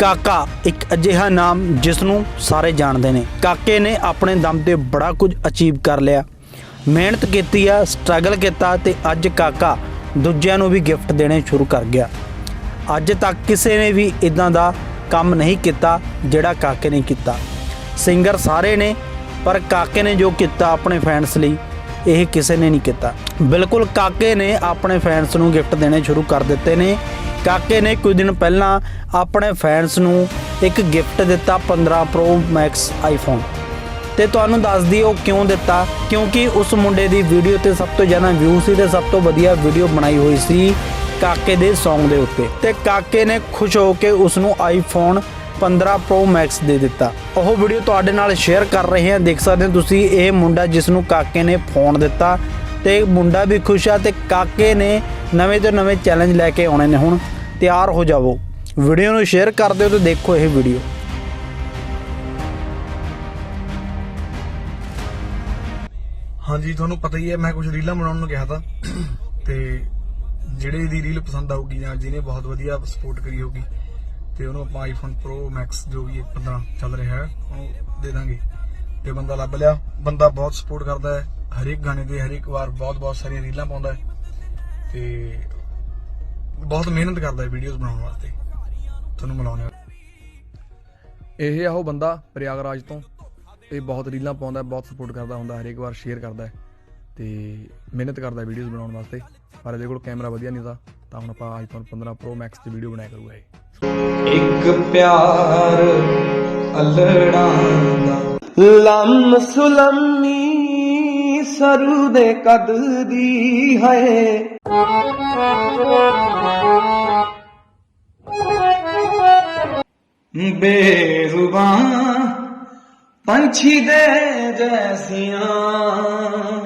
ਕਾਕਾ, ਇੱਕ ਅਜਿਹਾ ਨਾਮ ਜਿਸ ਨੂੰ ਸਾਰੇ ਜਾਣਦੇ ਨੇ। ਕਾਕੇ ਨੇ ਆਪਣੇ ਦਮ ਤੇ ਬੜਾ ਕੁਝ ਅਚੀਵ ਕਰ ਲਿਆ। ਮਿਹਨਤ ਕੀਤੀ ਆ ਸਟਰਗਲ ਕੀਤਾ ਤੇ ਅੱਜ ਕਾਕਾ ਦੂਜਿਆਂ ਨੂੰ ਵੀ ਗਿਫਟ ਦੇਣੇ ਸ਼ੁਰੂ ਕਰ ਗਿਆ। ਅੱਜ ਤੱਕ ਕਿਸੇ ਨੇ ਵੀ ਇਦਾਂ ਦਾ ਕੰਮ ਨਹੀਂ ਕੀਤਾ ਜਿਹੜਾ ਕਾਕੇ ਨੇ ਕੀਤਾ। ਸਿੰਗਰ ਸਾਰੇ ਨੇ, ਪਰ ਕਾਕੇ ਨੇ ਜੋ ਕੀਤਾ ਆਪਣੇ ਫੈਨਸ ਲਈ, ਇਹ ਕਿਸੇ ਨੇ ਨਹੀਂ ਕੀਤਾ। ਬਿਲਕੁਲ ਕਾਕੇ ਨੇ ਆਪਣੇ ਫੈਨਸ ਨੂੰ ਗਿਫਟ ਦੇਣੇ ਸ਼ੁਰੂ ਕਰ ਦਿੱਤੇ ਨੇ। ਕਾਕੇ ਨੇ ਕੁਝ ਦਿਨ ਪਹਿਲਾਂ ਆਪਣੇ ਫੈਨਸ ਨੂੰ ਇੱਕ ਗਿਫਟ ਦਿੱਤਾ 15 Pro Max ਆਈਫੋਨ। ਤੇ ਤੁਹਾਨੂੰ ਦੱਸ ਦਈਏ ਉਹ ਕਿਉਂ ਦਿੱਤਾ? ਕਿਉਂਕਿ ਉਸ ਮੁੰਡੇ ਦੀ ਵੀਡੀਓ ਤੇ ਸਭ ਤੋਂ ਜ਼ਿਆਦਾ ਵਿਊ ਸੀ ਤੇ ਸਭ ਤੋਂ ਵਧੀਆ ਵੀਡੀਓ ਬਣਾਈ ਹੋਈ ਸੀ ਕਾਕੇ ਦੇ Song ਦੇ ਉੱਤੇ। ਤੇ ਕਾਕੇ ਨੇ ਖੁਸ਼ ਹੋ ਕੇ ਉਸ ਨੂੰ ਆਈਫੋਨ 15 Pro Max ਦੇ ਦਿੱਤਾ। ਉਹ ਵੀਡੀਓ ਤੁਹਾਡੇ ਨਾਲ ਸ਼ੇਅਰ ਕਰ ਰਹੇ ਹਾਂ ਦੇਖ ਸਕਦੇ ਹੋ ਤੁਸੀਂ ਇਹ ਮੁੰਡਾ ਜਿਸ ਨੂੰ ਕਾਕੇ ਨੇ ਫੋਨ ਦਿੱਤਾ। ਤੇ ਮੁੰਡਾ ਵੀ ਖੁਸ਼ ਆ ਤੇ ਕਾਕੇ ਨੇ ਨਵੇਂ ਤੋਂ ਨਵੇਂ ਚੈਲੰਜ ਲੈ ਕੇ ਆਉਣੇ ਨੇ ਹੁਣ, ਤਿਆਰ ਹੋ ਜਾਵੋ। ਵੀਡੀਓ ਨੂੰ ਸ਼ੇਅਰ ਕਰ ਦਿਓ ਤੇ ਦੇਖੋ ਇਹ ਵੀਡੀਓ। ਹਾਂਜੀ, ਤੁਹਾਨੂੰ ਪਤਾ ਹੀ ਹੈ, ਮੈਂ ਕੁਝ ਰੀਲਾਂ ਬਣਾਉਣ ਨੂੰ ਕਿਹਾ ਤਾਂ। ਤੇ ਜਿਹੜੇ ਦੀ ਰੀਲ ਪਸੰਦ ਆਊਗੀ ਜਾਂ ਜਿਹਨੇ ਬਹੁਤ ਵਧੀਆ ਸਪੋਰਟ ਕਰੀ ਹੋਊਗੀ, ਤੇ ਉਹਨੂੰ ਆਪਾਂ ਆਈਫੋਨ Pro Max ਜੋ ਵੀ 15 ਚੱਲ ਰਿਹਾ ਹੈ ਉਹ ਦੇ ਦਾਂਗੇ। ਤੇ ਬੰਦਾ ਲੱਭ ਲਿਆ। ਬੰਦਾ ਬਹੁਤ ਸਪੋਰਟ ਕਰਦਾ ਹੈ। ਹਰੇਕ ਗਾਣੇ ਦੇ ਹਰੇਕ ਵਾਰ ਬਹੁਤ ਬਹੁਤ ਸਾਰੀਆਂ ਰੀਲਾਂ ਪਾਉਂਦਾ ਹੈ। ਤੇ ਬਹੁਤ ਮਿਹਨਤ ਕਰਦਾ ਹੈ ਵੀਡੀਓਜ਼ ਬਣਾਉਣ ਵਾਸਤੇ ਤੁਹਾਨੂੰ ਮਿਲਾਉਂਦੇ ਹਾਂ ਇਹ ਆ ਉਹ ਬੰਦਾ ਪ੍ਰਯਾਗਰਾਜ ਤੋਂ ਇਹ ਬਹੁਤ ਰੀਲਾਂ ਪਾਉਂਦਾ ਹੈ, ਬਹੁਤ ਸਪੋਰਟ ਕਰਦਾ ਹੁੰਦਾ ਹਰੇਕ ਵਾਰ ਸ਼ੇਅਰ ਕਰਦਾ ਹੈ। ਤੇ ਮਿਹਨਤ ਕਰਦਾ ਵੀਡੀਓਜ਼ ਬਣਾਉਣ ਵਾਸਤੇ ਪਰ ਇਹਦੇ ਕੋਲ ਕੈਮਰਾ ਵਧੀਆ ਨਹੀਂ ਦਾ ਤਾਂ ਹੁਣ ਆਪਾਂ ਆਈਫੋਨ 15 Pro Max ਤੇ ਵੀਡੀਓ ਬਣਾਇਆ ਕਰੂਗਾ ਇਹ। ਇੱਕ ਪਿਆਰ ਅਲੜਾਂ ਦਾ। ਲੰਮ ਸੁਲੰਮੀ ਸਰੂ ਦੇ ਕਦ ਦੀ ਹੈ ਬੇਜ਼ੁਬਾਨ ਪੰਛੀ ਦੇ ਜੈਸੀਆਂ।